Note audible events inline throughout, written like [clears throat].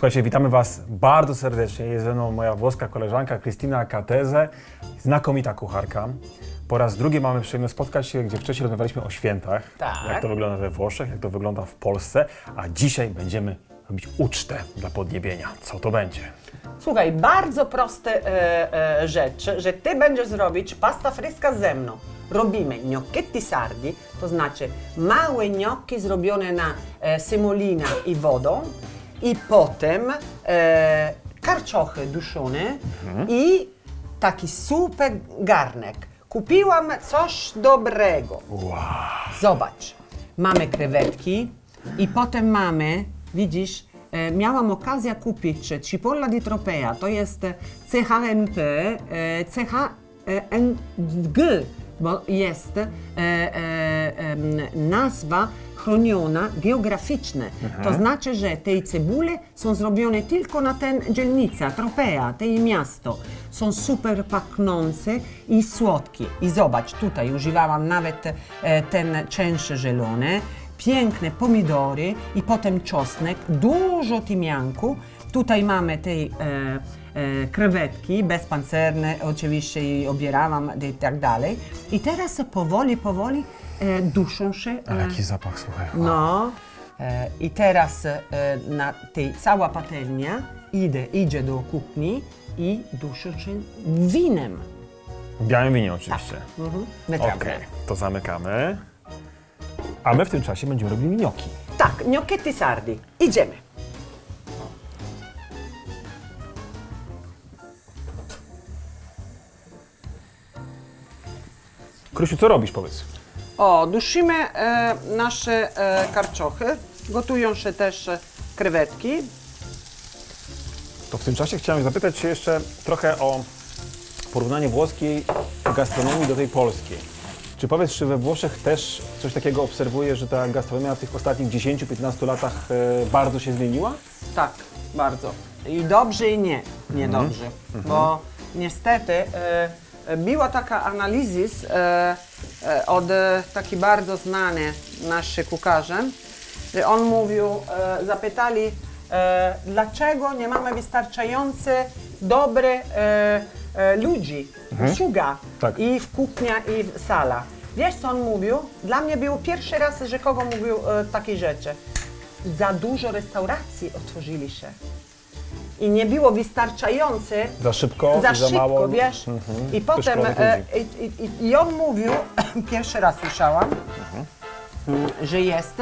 Słuchajcie, witamy Was bardzo serdecznie. Jest ze mną moja włoska koleżanka Krystyna Kateze, znakomita kucharka. Po raz drugi mamy przyjemność spotkać się, gdzie wcześniej rozmawialiśmy o świętach, Tak. jak to wygląda we Włoszech, jak to wygląda w Polsce, a dzisiaj będziemy robić ucztę dla podniebienia. Co to będzie? Słuchaj, bardzo proste e, e, rzecz, że ty będziesz zrobić pasta fresca ze mną. Robimy gnocchetti sardi, to znaczy małe gnocchi zrobione na e, semolina i wodą i potem e, karczochy duszone i taki super garnek. Kupiłam coś dobrego. Wow. Zobacz, mamy krewetki i potem mamy, widzisz, e, miałam okazję kupić cipolla di tropea, to jest e, CHNP, e, CHNG, bo jest e, e, em, nazwa chroniona geograficzna. To znaczy, że te cebule są zrobione tylko na ten dzielnica, tropea, te miasto. Są super pachnące i słodkie. I zobacz, tutaj używałam nawet e, ten cięższy zielony, piękne pomidory i potem czosnek, dużo tymianku. Tutaj mamy te e, e, krewetki bezpancerne, oczywiście i obierałam i tak dalej. I teraz powoli, powoli e, duszą się. E, jaki zapach, słuchaj. no. E, I teraz e, na tej cała patelnia idzie, idzie do kuchni i duszy się winem. W białym winie oczywiście. Mhm. Okej, Wytrawne. to zamykamy. A my w tym czasie będziemy robili gnocchi. Tak, gnocchetti sardi. Idziemy. Krysiu, co robisz, powiedz? O, duszymy e, nasze e, karczochy. Gotują się też e, krewetki. To w tym czasie chciałem zapytać się jeszcze trochę o porównanie włoskiej gastronomii do tej polskiej. Czy powiedz, czy we Włoszech też coś takiego obserwujesz, że ta gastronomia w tych ostatnich 10-15 latach e, bardzo się zmieniła? Tak, bardzo. I dobrze i nie, niedobrze. Bo niestety e, była taka analizis e, e, od e, taki bardzo znany nasz kucharzem, że on mówił, e, zapytali, e, dlaczego nie mamy wystarczające dobre e, e, ludzi, usługa Tak. i w kuchnia i w sala. Wiesz co on mówił? Dla mnie był pierwszy raz, że kogo mówił e, takie rzeczy za dużo restauracji otworzyli się. I nie było wystarczające Za szybko za za szybko, mało? wiesz. Mhm. I potem e, i, i, i- on mówił, [clears throat] pierwszy raz słyszałam, mm, że jest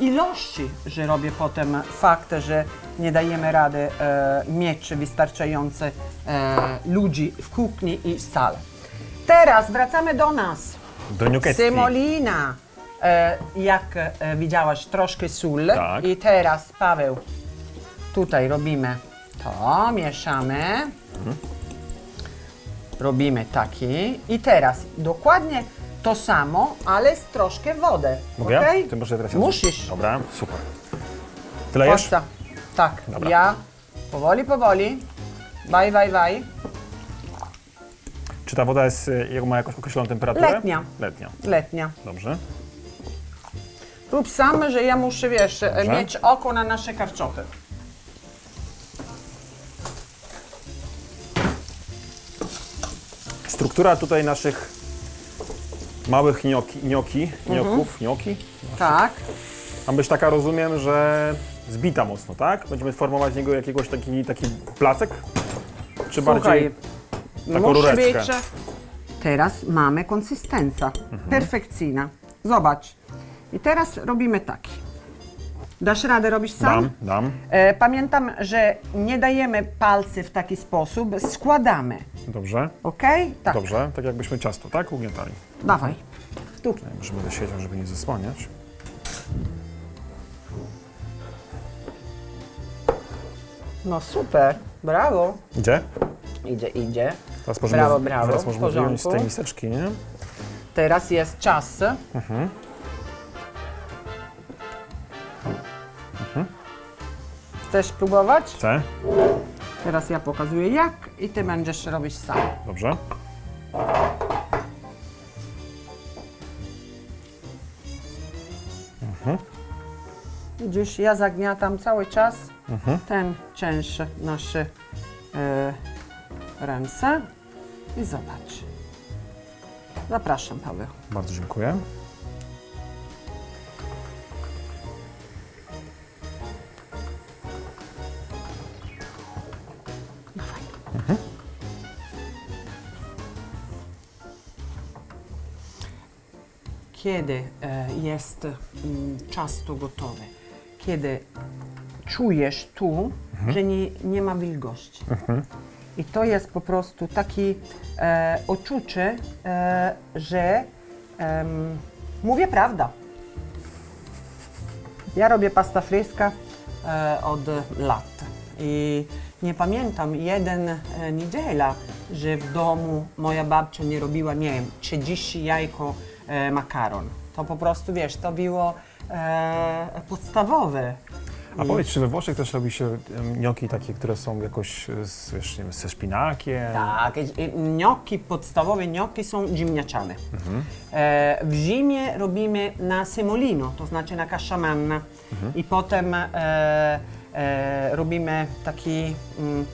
ilości, że robię potem fakt, że nie dajemy rady e, mieć wystarczające e, ludzi w kuchni i w sale. Teraz wracamy do nas. Do. Semolina. E, jak e, widziałaś, troszkę sól. Tak. I teraz, Paweł, tutaj robimy to, mieszamy. Robimy taki. I teraz dokładnie to samo, ale z troszkę wodę. Mogę? okej? Ty teraz ja Musisz. Dobra, super. Tyle? Forza. Tak, Dobra. ja powoli, powoli. Waj, waj, waj. Czy ta woda jest, jak ma jakąś określoną temperaturę? Letnia. Letnia. Letnia. Dobrze. Rób sam, że ja muszę, wiesz, mieć oko na nasze karczochy. Struktura tutaj naszych małych gnocchi, gnocchi, gnocków, gnocchi, Tak. ma być taka, rozumiem, że zbita mocno, tak? Będziemy formować z niego jakiegoś taki, taki placek? Czy bardziej Słuchaj, taką musi rureczkę? Teraz mamy konsystencja perfekcyjna. Zobacz. I teraz robimy taki. Dasz radę robić sam? Dam, dam. E, pamiętam, że nie dajemy palcy w taki sposób, składamy. Dobrze, Ok? Tak. dobrze. Tak jakbyśmy ciasto, tak? Ugniatali. Dawaj. Tu. Może będę siedział, żeby nie zasłaniać. No super. Brawo. Idzie? Idzie, idzie. Teraz możemy, Brawo, brawo, Teraz możemy wyjąć z tej miseczki, nie? Teraz jest czas. Chcesz próbować? Chcę? Teraz ja pokazuję jak i ty będziesz robić sam. Dobrze. Widzisz, ja zagniatam cały czas ten cięższe nasze e, ręce i zobacz. Zapraszam, Paweł. Bardzo dziękuję. Kiedy e, jest mm, ciasto gotowe, kiedy czujesz tu, że nie, nie ma wilgoci. I to jest po prostu takie e, odczucie, e, że em, mówię prawda. Ja robię pasta fresca e, od lat i nie pamiętam jeden e, niedziela, że w domu moja babcia nie robiła, nie wiem, 30 jajko e, makaron. To po prostu, wiesz, to było e, podstawowe. A powiedz, czy we Włoszech też robi się em, gnocchi takie, które są jakoś e, z, wiesz, nie wiem, ze szpinakiem? Tak, i- i gnocchi, podstawowe gnocchi są ziemniaczane. E, w zimie robimy na semolino, to znaczy na kasza manna. I potem e, e, robimy taki mm,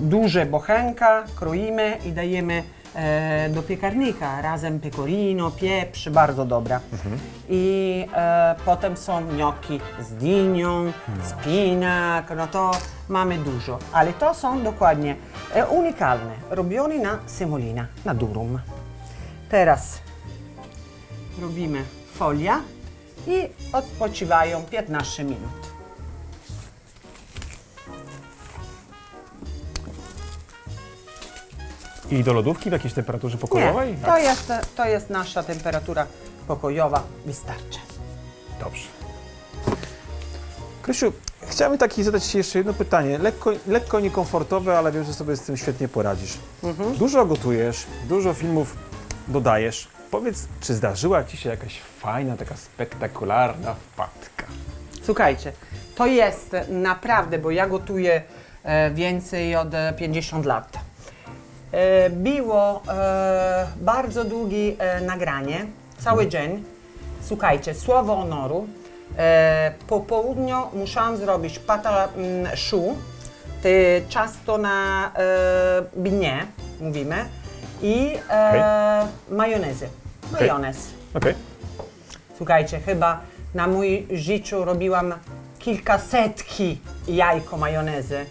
duże bochenka, kroimy i dajemy e, do piekarnika. Razem pecorino, pieprz, bardzo dobra. I e, potem są gnocchi z dynią, spinak, no to mamy dużo. Ale to są dokładnie e, unikalne, robione na semolina, na durum. Teraz robimy folia i odpoczywają 15 minut. I do lodówki w jakiejś temperaturze pokojowej? Nie, to jest, to jest nasza temperatura pokojowa, wystarczy. Dobrze. Krysiu, chciałbym taki zadać Ci jeszcze jedno pytanie. Lekko, lekko niekomfortowe, ale wiem, że sobie z tym świetnie poradzisz. Dużo gotujesz, dużo filmów dodajesz. Powiedz, czy zdarzyła Ci się jakaś fajna, taka spektakularna wpadka? Słuchajcie, to jest naprawdę, bo ja gotuję e, więcej od e, 50 lat. E, było e, bardzo długie nagranie, cały dzień. Słuchajcie, słowo honoru. E, po południu musiałam zrobić pata mm, szu, te ciasto na e, binie, mówimy, i e, majonezy. Majonez. Okej. Słuchajcie, chyba na mój życiu robiłam kilkasetki jajko majonezy.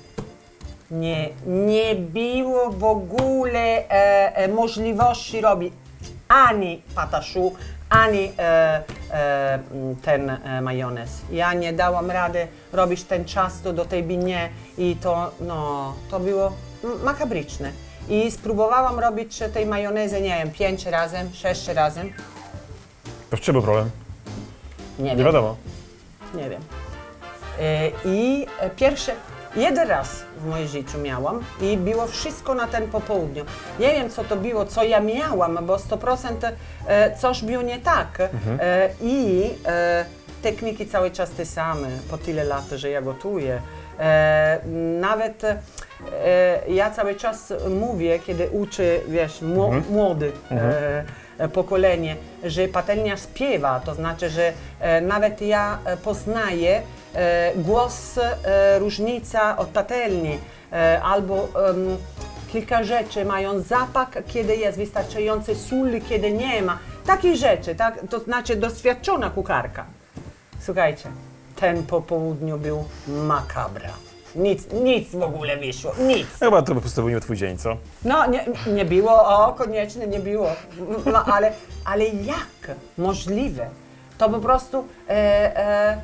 Nie, nie było w ogóle e, e, możliwości robić ani pataszu, ani e, e, ten e, majonez. Ja nie dałam rady robić ten ciasto do tej binie i to, no, to było makabryczne. I spróbowałam robić tej majonezy, nie wiem, pięć razy, sześć razy. To w czym był problem? Nie Nie wiem. wiadomo. Nie wiem. E, I e, pierwszy, jeden raz w moim życiu miałam i było wszystko na ten popołudniu. Nie wiem, co to było, co ja miałam, bo 100% e, coś było nie tak. E, I e, techniki cały czas te same, po tyle lat, że ja gotuję. E, nawet e, ja cały czas mówię, kiedy uczę, wiesz, mło, młody e, e, pokolenie, że patelnia śpiewa, to znaczy, że e, nawet ja e, poznaję e, głos, e, różnica od patelni, e, albo kilka rzeczy mają zapach, kiedy jest wystarczający sól, kiedy nie ma. Takie rzeczy, tak? to znaczy doświadczona kucharka. Słuchajcie, ten po południu był makabra. Nic, nic w ogóle wyszło, nic. Chyba to po prostu był nie twój dzień, co? No, nie, nie było, o, koniecznie nie było. No, ale, ale jak możliwe? To po prostu, e, e,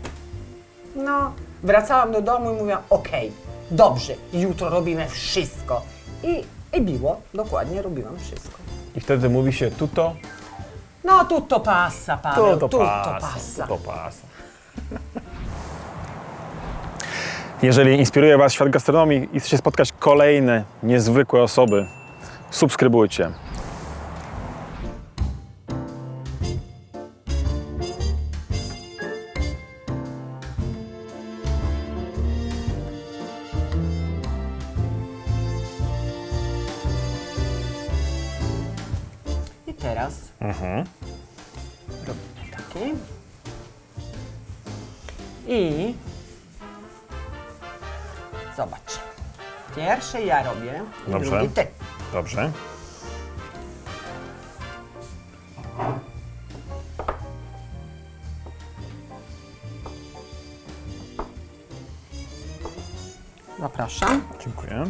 no, wracałam do domu i mówiłam, okej, dobrze, jutro robimy wszystko. I, I było, dokładnie robiłam wszystko. I wtedy mówi się tutto, No, tutto passa, Paweł, tutto tutto passa. tutto pasa. Jeżeli inspiruje Was świat gastronomii i chcecie spotkać kolejne niezwykłe osoby, subskrybujcie. I teraz robimy taki. I zobacz. Pierwsze ja robię, i Dobrze. drugi ty. Dobrze. Zapraszam. Dziękuję.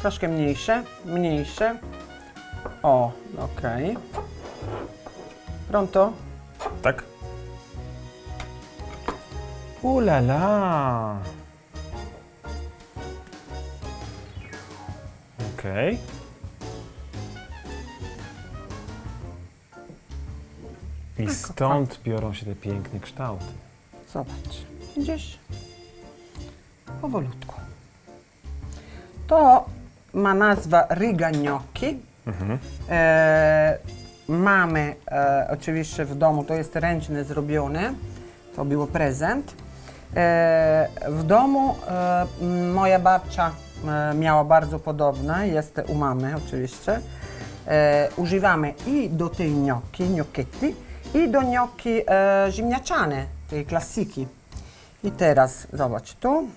Troszkę mniejsze, mniejsze. O, okej. Pronto? Tak? Ulala. Okej. I stąd biorą się te piękne kształty. Zobacz. Widzisz? Powolutku. To ma nazwa riga gnocchi. E, mamy e, oczywiście w domu, to jest ręcznie zrobione. To był prezent. E, w domu e, moja babcia e, miała bardzo podobne, jest u mamy oczywiście. Używamy i do tej gnocchi, gnocchetti, i do gnocchi ziemniaczane, tej klasyki. I teraz zobacz tu.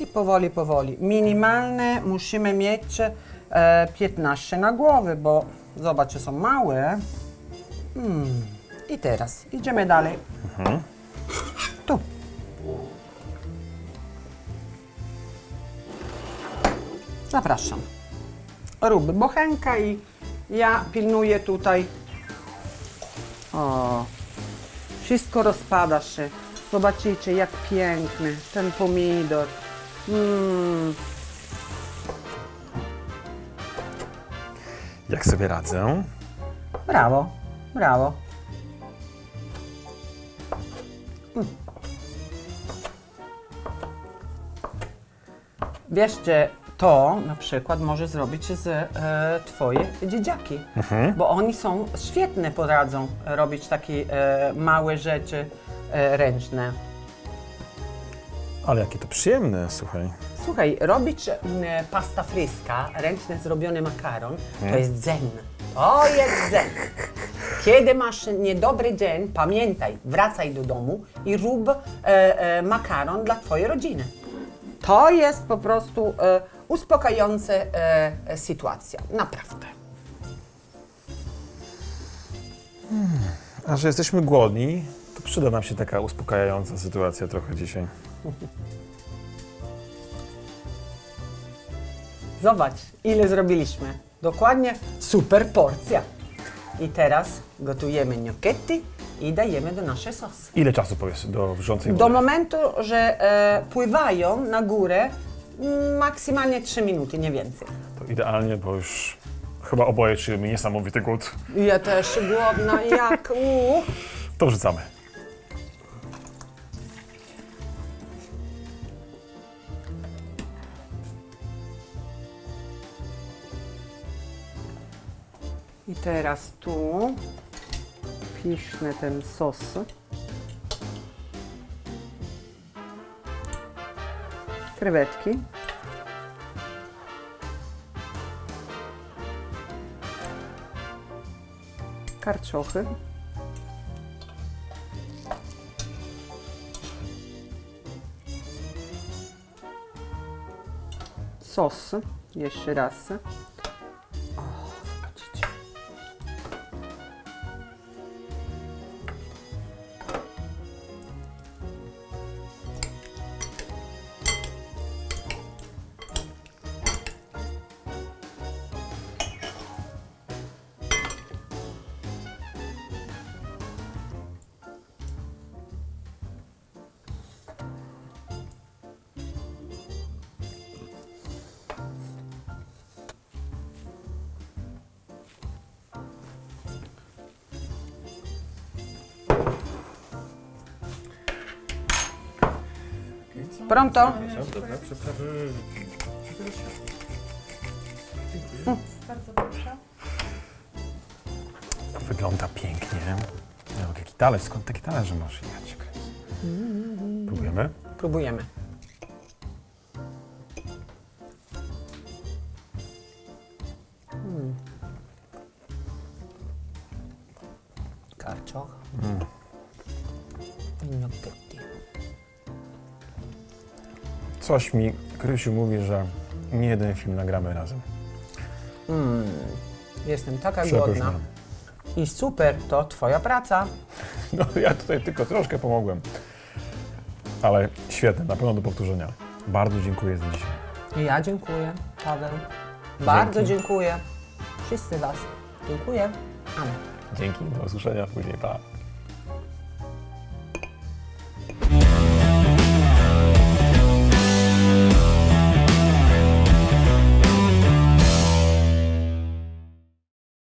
I powoli, powoli. Minimalne musimy mieć e, 15 na głowy, bo zobacz, są małe. Hmm. I teraz idziemy dalej. Tu. Zapraszam. Rób bochenka i ja pilnuję tutaj. O, wszystko rozpada się. Zobaczycie, jak piękny ten pomidor. Mm, Jak sobie radzę? brawo, brawo. Mm. Wierzcie, to na przykład może zrobić z e, twoje dzieciaki, bo oni są świetne, poradzą robić takie e, małe rzeczy e, ręczne. Ale jakie to przyjemne, słuchaj. Słuchaj, robić mm, pasta fryska, ręcznie zrobiony makaron, to jest zen. To jest zen. Kiedy masz niedobry dzień, pamiętaj, wracaj do domu i rób e, e, makaron dla twojej rodziny. To jest po prostu e, uspokajająca e, e, sytuacja, naprawdę. A że jesteśmy głodni, to przyda nam się taka uspokajająca sytuacja trochę dzisiaj. Zobacz, ile zrobiliśmy. Dokładnie super porcja. I teraz gotujemy gnocchetti i dajemy do naszej sosy. Ile czasu powiesz do wrzącej wody? Do momentu, że e, pływają na górę maksymalnie 3 minuty, nie więcej. To idealnie, bo już chyba oboje czujemy niesamowity głód. Ja też głodna, jak uuu. To wrzucamy. I teraz tu piszny ten sos. Krewetki. Karczochy. Sos. Jeszcze raz. Pronto? To wygląda pięknie. No, jaki talerz, skąd takie talerze masz? Ja cię kręcę. Próbujemy? Próbujemy. Coś mi, Krysiu, mówi, że nie jeden film nagramy razem. Jestem taka Przepyszne. głodna. I super, to twoja praca. [laughs] No ja tutaj tylko troszkę pomogłem. Ale świetne, na pewno do powtórzenia. Bardzo dziękuję za dzisiaj. Ja dziękuję, Paweł. Bardzo dziękuję. Wszyscy Was. Dziękuję. Amen. Dzięki, do usłyszenia później, pa.